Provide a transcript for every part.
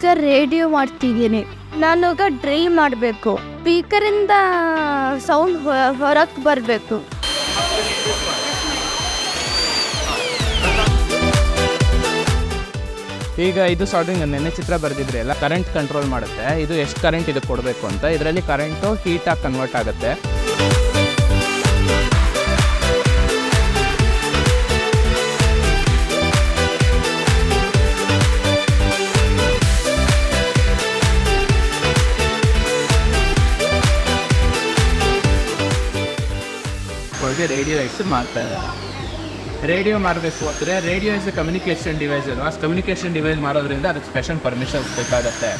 ಈಗ ರೇಡಿಯೋ ಮಾಡ್ತಿದ್ದೀನಿ. ನಾನು ಈಗ ಡ್ರೈವ್ ಮಾಡಬೇಕು. ಸ್ಪೀಕರಿಂದ ಸೌಂಡ್ ಹೊರಗೆ ಬರಬೇಕು. ಈಗ ಇದು ಸ್ಟಾರ್ಟಿಂಗ್ ನೆನೆ ಚಿತ್ರ ಬರೆದಿದ್ರೆ ಎಲ್ಲ ಕರೆಂಟ್ ಕಂಟ್ರೋಲ್ ಮಾಡುತ್ತೆ. ಇದು ಎಷ್ಟು ಕರೆಂಟ್ ಇದಕ್ಕೆ ಕೊಡಬೇಕು ಅಂತ. ಇದರಲ್ಲಿ ಕರೆಂಟು ಹೀಟಾಗಿ ಕನ್ವರ್ಟ್ ಆಗುತ್ತೆ. ಬಗ್ಗೆ ರೇಡಿಯೋ ಎಕ್ಸ್ ಮಾಡ್ತಾ ಇದ್ದಾರೆ. ರೇಡಿಯೋ ಮಾಡಬೇಕು ಅಂದರೆ radio is a communication device ಅಲ್ವಾ? ಕಮ್ಯುನಿಕೇಷನ್ ಡಿವೈಸ್ ಮಾಡೋದ್ರಿಂದ ಅದಕ್ಕೆ ಸ್ಪೆಷಲ್ ಪರ್ಮಿಷನ್ಸ್ ಬೇಕಾಗುತ್ತೆ.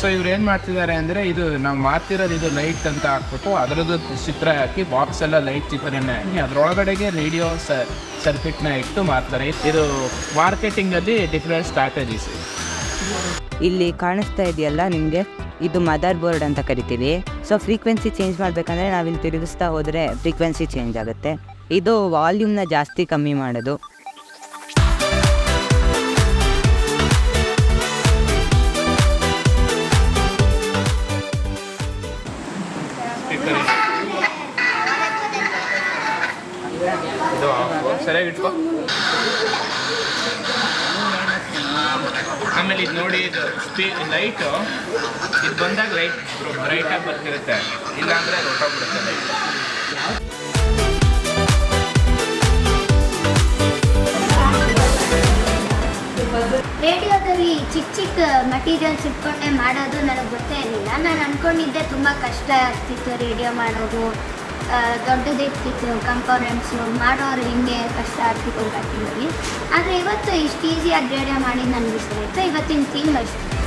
ಸೊ ಇವ್ರು ಏನು ಮಾಡ್ತಿದ್ದಾರೆ ಅಂದರೆ ಇದು ನಾವು ಮಾಡ್ತಿರೋದು ಇದು ಲೈಟ್ ಅಂತ ಹಾಕ್ಬಿಟ್ಟು ಅದರದ್ದು ಚಿತ್ರ ಹಾಕಿ ಬಾಕ್ಸ್ ಎಲ್ಲ ಲೈಟ್ ಚಿತ್ರನೇ ಹಾಕಿ ಅದರೊಳಗಡೆಗೆ ರೇಡಿಯೋ ಸರ್ಕಿಟ್ನ ಇಟ್ಟು ಮಾಡ್ತಾರೆ. ಇದು ಮಾರ್ಕೆಟಿಂಗಲ್ಲಿ ಡಿಫ್ರೆಂಟ್ ಸ್ಟ್ರಾಟಜೀಸ್ ಇಲ್ಲಿ ಕಾಣಿಸ್ತಾ ಇದೆಯಲ್ಲ ನಿಮಗೆ? ಇದು ಮದರ್ ಬೋರ್ಡ್ ಅಂತ ಕರಿತೀವಿ. ಸೊ ಫ್ರೀಕ್ವೆನ್ಸಿ ಚೇಂಜ್ ಮಾಡಬೇಕಂದ್ರೆ ನಾವಿಲ್ಲಿ ತಿರುಗಿಸ್ತಾ ಹೋದರೆ ಫ್ರೀಕ್ವೆನ್ಸಿ ಚೇಂಜ್ ಆಗುತ್ತೆ. ಇದು ವಾಲ್ಯೂಮ್ನ ಜಾಸ್ತಿ ಕಮ್ಮಿ ಮಾಡೋದು. ಸರಿಯಾಗಿ ಇಟ್ಕೋ. ಆಮೇಲೆ ಇದು ನೋಡಿ, ಇದು ಸ್ಪೀ, ಲೈಟು. ಇದು ಬಂದಾಗ ಲೈಟ್ ಬ್ರೈಟಾಗಿ ಬರ್ತಿರುತ್ತೆ. ಇಲ್ಲಾಂದರೆ ಹೊಟ್ಟೋಗ್ಬಿಡುತ್ತೆ ಲೈಟ್. ರೇಡಿಯೋದಲ್ಲಿ ಚಿಕ್ಕ ಚಿಕ್ಕ ಮಟೀರಿಯಲ್ಸ್ ಇಟ್ಕೊಂಡೆ ಮಾಡೋದು ನನಗೆ ಗೊತ್ತೇ ಇರಲಿಲ್ಲ. ನಾನು ಅಂದ್ಕೊಂಡಿದ್ದೆ ತುಂಬ ಕಷ್ಟ ಆಗ್ತಿತ್ತು ರೇಡಿಯೋ ಮಾಡೋದು. ದೊಡ್ಡದಿರ್ತಿತ್ತು ಕಂಪೋನೆಂಟ್ಸು ಮಾಡೋರು ಹಿಂಗೆ ಕಷ್ಟ ಆಗ್ತಿತ್ತು ಕಟ್ಟಿಂಗಲ್ಲಿ ಆದರೆ ಇವತ್ತು ಇಷ್ಟು ಈಸಿಯಾಗಿ ರೇಡಿಯೋ ಮಾಡಿ ನನಗೆ ಇಷ್ಟ ಆಯಿತು. ಇವತ್ತಿನ ಥೀಮ್ ಅಷ್ಟು.